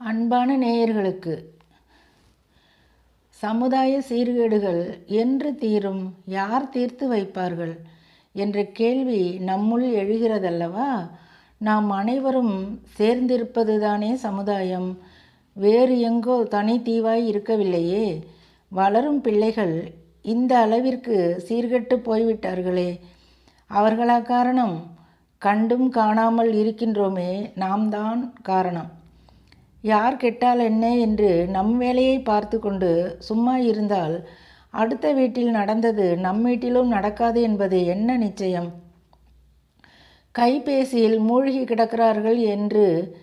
அன்பான நேயர்களுக்கு சமுதாய சீர்கேடுகள் என்று தீரும் யார் தீர்த்து வைப்பார்கள் என்ற கேள்வி நம்முள் எழுகிறதல்லவா? நாம் அனைவரும் சேர்ந்திருப்பதுதானே சமுதாயம். வேறு எங்கோ தனி தீவாய் இருக்கவில்லையே. வளரும் பிள்ளைகள் இந்த அளவிற்கு சீர்கெட்டு போய்விட்டார்களே. அவர்களா காரணம்? கண்டும் காணாமல் இருக்கின்றோமே நாம் தான் காரணம். யார் கெட்டால் என்ன என்று நம் வேலையை பார்த்து கொண்டு சும்மா இருந்தால் அடுத்த வீட்டில் நடந்தது நம் வீட்டிலும் நடக்காது என்பது என்ன நிச்சயம்? கைபேசியில் மூழ்கி கிடக்கிறார்கள் என்று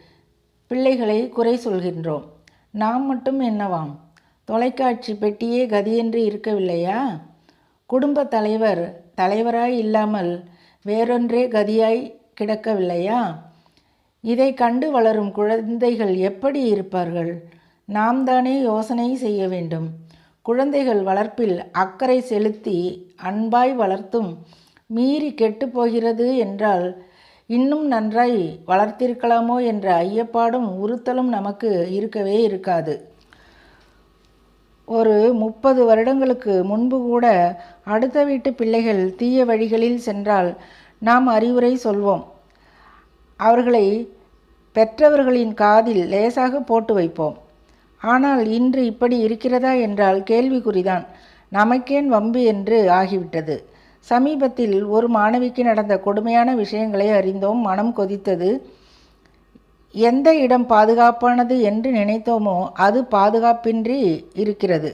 பிள்ளைகளை குறை சொல்கின்றோம். நாம் மட்டும் என்னவாம்? தொலைக்காட்சி பெட்டியே கதியென்று இருக்கவில்லையா? குடும்ப தலைவர் தலைவராய் இல்லாமல் வேறொன்றே கதியாய் கிடக்கவில்லையா? இதை கண்டு வளரும் குழந்தைகள் எப்படி இருப்பார்கள்? நாம் தானே யோசனை செய்ய வேண்டும். குழந்தைகள் வளர்ப்பில் அக்கறை செலுத்தி அன்பாய் வளர்த்தும் மீறி கெட்டுப் போகிறது என்றால் இன்னும் நன்றாய் வளர்த்திருக்கலாமோ என்ற ஐயப்பாடும் உறுத்தலும் நமக்கு இருக்கவே இருக்காது. ஒரு முப்பது வருடங்களுக்கு முன்பு கூட அடுத்த வீட்டு பிள்ளைகள் தீய வழிகளில் சென்றால் நாம் அறிவுரை சொல்வோம். அவர்களை பெற்றவர்களின் காதில் லேசாக போட்டு வைப்போம். ஆனால் இன்று இப்படி இருக்கிறதா என்றால் கேள்விக்குறிதான். நமக்கேன் வம்பு என்று ஆகிவிட்டது. சமீபத்தில் ஒரு மாணவிக்கு நடந்த கொடுமையான விஷயங்களை அறிந்தோம். மனம் கொதித்தது. எந்த இடம் பாதுகாப்பானது என்று நினைத்தோமோ அது பாதுகாப்பின்றி இருக்கிறது.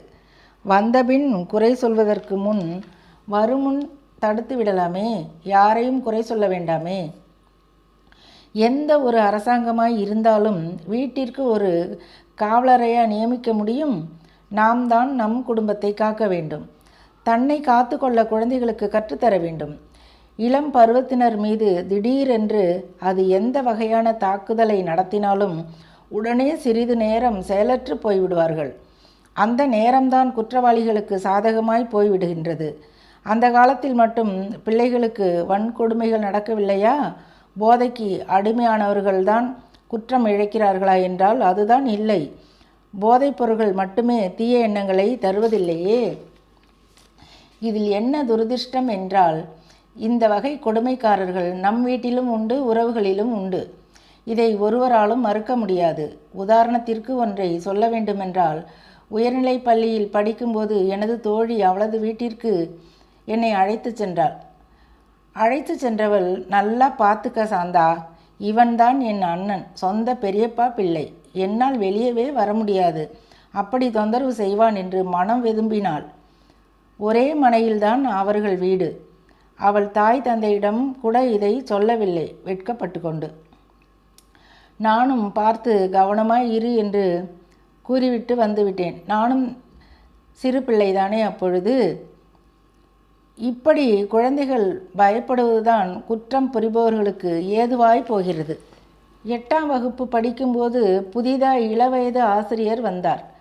வந்தபின் குறை சொல்வதற்கு முன் வருமுன் தடுத்து விடலாமே. யாரையும் குறை சொல்ல வேண்டாமே. எந்த ஒரு அரசாங்கமாய் இருந்தாலும் வீட்டிற்கு ஒரு காவலரையா நியமிக்க முடியும்? நாம் தான் நம் குடும்பத்தை காக்க வேண்டும். தன்னை காத்து கொள்ள குழந்தைகளுக்கு கற்றுத்தர வேண்டும். இளம் பருவத்தினர் மீது திடீரென்று அது எந்த வகையான தாக்குதலை நடத்தினாலும் உடனே சிறிது நேரம் செயலற்று போய்விடுவார்கள். அந்த நேரம்தான் குற்றவாளிகளுக்கு சாதகமாய் போய்விடுகின்றது. அந்த காலத்தில் மட்டும் பிள்ளைகளுக்கு வன்கொடுமைகள் நடக்கவில்லையா? போதைக்கு அடிமையானவர்கள்தான் குற்றம் இழைக்கிறார்களா என்றால் அதுதான் இல்லை. போதைப் பொருள்கள் மட்டுமே தீய எண்ணங்களை தருவதில்லையே. இதில் என்ன துரதிர்ஷ்டம் என்றால் இந்த வகை கொடுமைக்காரர்கள் நம் வீட்டிலும் உண்டு உறவுகளிலும் உண்டு. இதை ஒருவராலும் மறுக்க முடியாது. உதாரணத்திற்கு ஒன்றை சொல்ல வேண்டுமென்றால் உயர்நிலைப் பள்ளியில் படிக்கும்போது எனது தோழி அவளது வீட்டிற்கு என்னை அழைத்து சென்றாள். அழைத்து சென்றவள் நல்லா பார்த்துக்க சாந்தா இவன்தான் என் அண்ணன் சொந்த பெரியப்பா பிள்ளை என்னால் வெளியவே வர முடியாது அப்படி தொந்தரவு செய்வான் என்று மனம் வெதும்பினாள். ஒரே மனையில்தான் அவர்கள் வீடு. அவள் தாய் தந்தையிடம் கூட இதை சொல்லவில்லை வெட்கப்பட்டு கொண்டு. நானும் பார்த்து கவனமாய் இரு என்று கூறிவிட்டு வந்துவிட்டேன். நானும் சிறு பிள்ளைதானே அப்பொழுது இப்படி குழந்தைகள் பயப்படுவதுதான் குற்றம் புரிபவர்களுக்கு ஏதுவாய் போகிறது. எட்டாம் வகுப்பு படிக்கும்போது புதிதாக இளவயது ஆசிரியர் வந்தார்.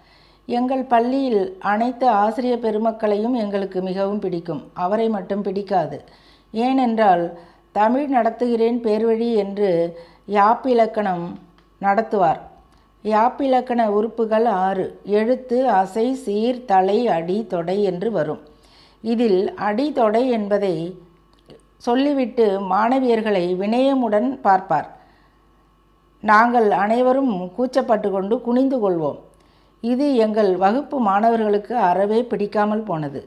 எங்கள் பள்ளியில் அனைத்து ஆசிரியர் பெருமக்களையும் எங்களுக்கு மிகவும் பிடிக்கும். அவரை மட்டும் பிடிக்காது. ஏனென்றால் தமிழ் நடத்துகிறேன் பேர்வழி என்று யாப்பிலக்கணம் நடத்துவார். யாப்பிலக்கண உறுப்புகள் ஆறு. எழுத்து அசை சீர் தலை அடி தொடை என்று வரும். இதில் அடி தொடை என்பதை சொல்லிவிட்டு மாணவியர்களை வினயமுடன் பார்ப்பார். நாங்கள் அனைவரும் கூச்சப்பட்டு கொண்டு குனிந்து கொள்வோம். இது எங்கள் வகுப்பு மாணவர்களுக்கு அறவே பிடிக்காமல் போனது.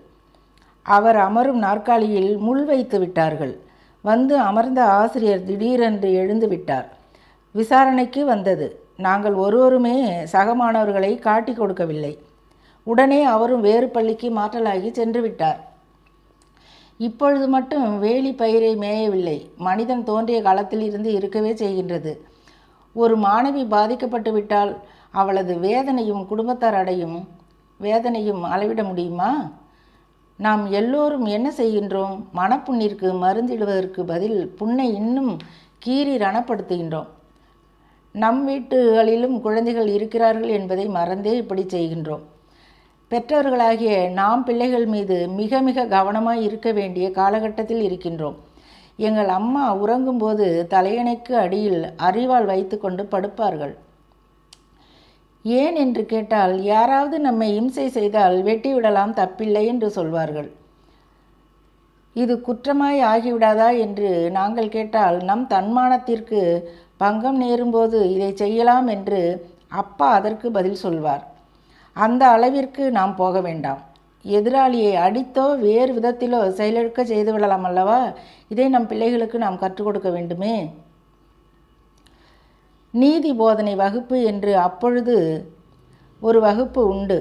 அவர் அமரும் நாற்காலியில் முள் வைத்து விட்டார்கள். வந்து அமர்ந்த ஆசிரியர் திடீரென்று எழுந்து விட்டார். விசாரணைக்கு வந்தது. நாங்கள் ஒருவருமே சக மாணவர்களை காட்டி கொடுக்கவில்லை. உடனே அவரும் வேறு பள்ளிக்கு மாற்றலாகி சென்று விட்டார் இப்பொழுது மட்டும் வேலி பயிரை மேயவில்லை. மனிதன் தோன்றிய காலத்தில் இருந்து இருக்கவே செய்கின்றது. ஒரு மாணவி பாதிக்கப்பட்டு விட்டால் அவளது வேதனையும் குடும்பத்தார் அடையும் வேதனையும் அளவிட முடியுமா? நாம் எல்லோரும் என்ன செய்கின்றோம்? மனப்புண்ணிற்கு மருந்திடுவதற்கு பதில் புண்ணை இன்னும் கீறி ரணப்படுத்துகின்றோம். நம் வீட்டுகளிலும் குழந்தைகள் இருக்கிறார்கள் என்பதை மறந்தே இப்படி செய்கின்றோம். பெற்றவர்களாகிய நாம் பிள்ளைகள் மீது மிக மிக கவனமாக இருக்க வேண்டிய காலகட்டத்தில் இருக்கின்றோம். எங்கள் அம்மா உறங்கும்போது தலையணைக்கு அடியில் அறிவால் வைத்துக்கொண்டு படுப்பார்கள். ஏன்? என்று கேட்டால் யாராவது நம்மை இம்சை செய்தால் வெட்டிவிடலாம் தப்பில்லை என்று சொல்வார்கள். இது குற்றமாய் ஆகிவிடாதா? என்று நாங்கள் கேட்டால் நம் தன்மானத்திற்கு பங்கம் நேரும்போது இதை செய்யலாம் என்று அப்பா அதற்கு பதில் சொல்வார். அந்த அளவிற்கு நாம் போக வேண்டாம். எதிராளியை அடித்தோ வேறு விதத்திலோ செயலிழக்க செய்து விடலாம் அல்லவா? இதை நம் பிள்ளைகளுக்கு நாம் கற்றுக் கொடுக்க வேண்டுமே. நீதி போதனை வகுப்பு என்று அப்பொழுது ஒரு வகுப்பு உண்டு.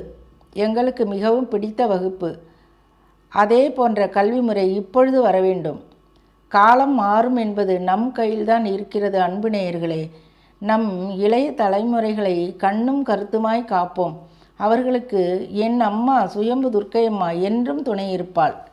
எங்களுக்கு மிகவும் பிடித்த வகுப்பு. அதே போன்ற கல்வி முறை இப்பொழுது வர வேண்டும். காலம் மாறும் என்பது நம் கையில்தான் இருக்கிறது அன்பு நேயர்களே. நம் இளைய தலைமுறைகளை கண்ணும் கருத்துமாய் காப்போம். அவர்களுக்கு என் அம்மா சுயம்பு துர்க்கையம்மா என்றும் துணை இருப்பாள்.